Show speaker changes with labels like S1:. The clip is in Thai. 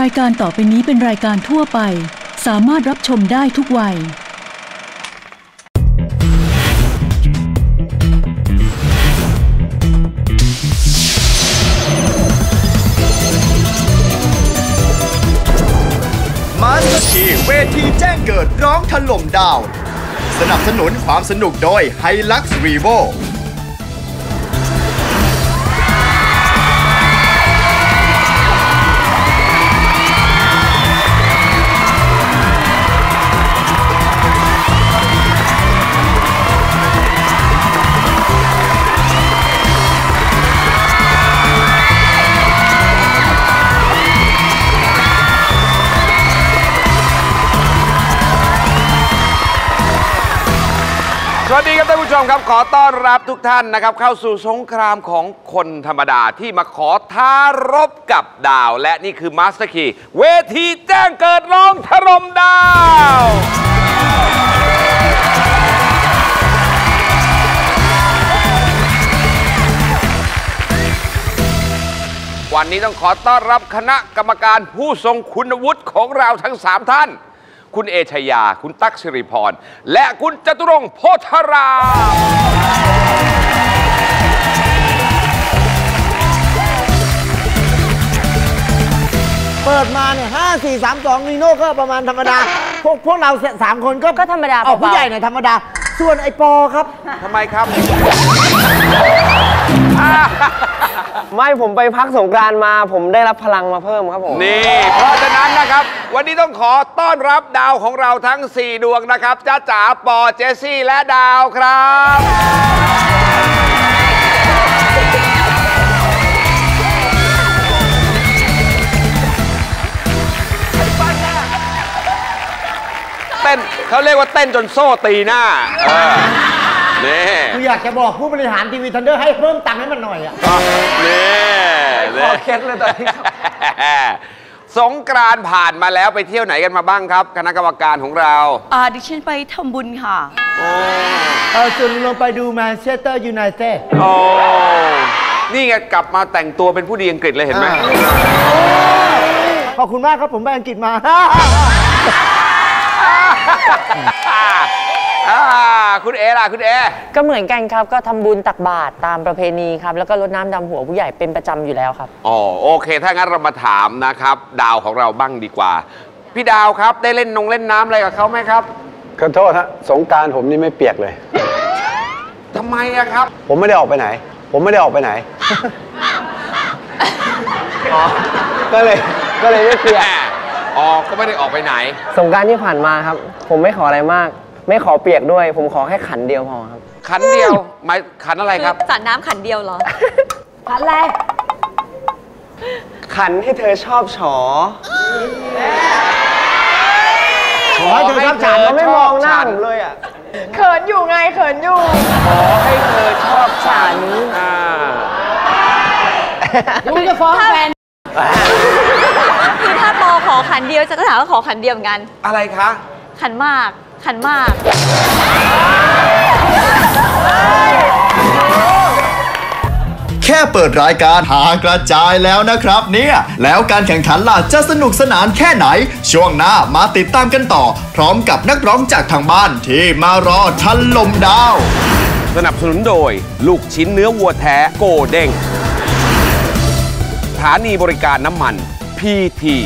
S1: รายการต่อไปนี้เป็นรายการทั่วไป สามารถรับชมได้ทุกวัย
S2: มาสเตอร์คีเวทีแจ้งเกิดร้องถล่มดาว สนับสนุนความสนุกโดย h i l u x r e v
S3: วัสดีครับท่านผู้ชมครับขอต้อนรับทุกท่านนะครับ เข้าสู่สงครามของคนธรรมดาที่มาขอท้ารบกับดาว และนี่คือมาสเตอร์คีเวทีแจ้งเกิดร้องถล่มดาว วันนี้ต้องขอต้อนรับคณะกรรมการผู้ทรงคุณวุฒิของเราทั้ง 3 ท่าน คุณเอชยา คุณตั๊กสิริพร และคุณจตุรงค์โพธาราม
S4: เปิดมาเนี่ยห้าสี่สามสองนีโน่ก็ประมาณธรรมดา พวกพวกเราสามคนก็
S5: ก็ธรรมดา
S4: เอา
S5: เบาๆ
S4: ผู้ใหญ่เนี่ยธรรมดา ส่วนไอ้ปอครับ
S3: ทำไมครับ
S6: ไม่ผมไปพักสงกรานต์มา ผมได้รับพลังมาเพิ่มครับผม
S3: นี่ เพราะฉะนั้นนะครับ วันนี้ต้องขอต้อนรับดาวของเราทั้ง 4 ดวงนะครับจ้าจ๋าปอเจสซี่และดาวครับ เต้นเขาเรียกว่าเต้นจนโซ่ตีหน้าเออ นี่
S4: กูอยากจะบอกผู้บริหารทีวีทันเดอร์ให้เพิ่มตังค์ให้มันหน่อยอะ
S3: อะนี่
S6: ขอเคล็ดเลยตอนนี้ครับ
S3: สงกรานต์ผ่านมาแล้วไปเที่ยวไหนกันมาบ้างครับ คณะกรรมการของเรา
S5: อ่าดิฉันไปทำบุญค่ะ
S4: เออส่วนลงไปดูแมนเชสเตอร์ยูไนเต็ด
S3: โอ้นี่ไงกลับมาแต่งตัวเป็นผู้ดีอังกฤษเลยเห็นไหม
S4: ขอบคุณมากครับผมไปอังกฤษมา
S3: อ่าคุณเอล่ะคุณเอ
S5: ก็เหมือนกันครับก็ทำบุญตักบาตรตามประเพณีครับ แล้วก็รดน้ำดำหัวผู้ใหญ่เป็นประจำอยู่แล้วครับ
S3: อ๋อโอเค ถ้างั้นเรามาถามนะครับ ดาวของเราบ้างดีกว่า พี่ดาวครับได้เล่นนงเล่นน้ำอะไรกับเขาไหมครับ
S7: ขอโทษฮะสงกรารผมนี่ไม่เปียกเลย
S3: ทำไมอะครับ
S7: ผมไม่ได้ออกไปไหน ผมไม่ได้ออกไปไหน ก็เลยก็เลยไม่เปียก
S3: อ๋อก็ไม่ได้ออกไปไหน
S6: สงกรารที่ผ่านมาครับ ผมไม่ขออะไรมาก ไม่ขอเปียกด้วย ผมขอแค่ขันเดียวพอครับ
S3: ขันเดียวหมายขันอะไรครับ
S8: สระน้ำขันเดียวเหรอ
S5: พันอะไร
S6: ขันให้เธอชอบฉอ
S4: ขอให้เธอรับ
S6: ฉั
S4: ฉั
S6: น
S4: น
S6: เขาไม่มองหน้าผมเลยอะ
S8: เขินอยู่ไงเขินอยู่
S3: ขอให้เธอชอบฉันอ่า
S5: มึงจะฟ้องแฟน
S8: คือถ้าปอขอขันเดียวจะก็ถามว่าขอขันเดียวเหมือนกัน
S3: อะไรคะ
S8: ขันมาก ขันมาก
S2: แค่เปิดรายการหากระจายแล้วนะครับเนี่ย แล้วการแข่งขันล่ะจะสนุกสนานแค่ไหน ช่วงหน้ามาติดตามกันต่อ พร้อมกับนักร้องจากทางบ้านที่มารอทันลมดาว
S3: สนับสนุนโดย ลูกชิ้นเนื้อวัวแท้โกเด้งสถานีบริการน้ำมันพีที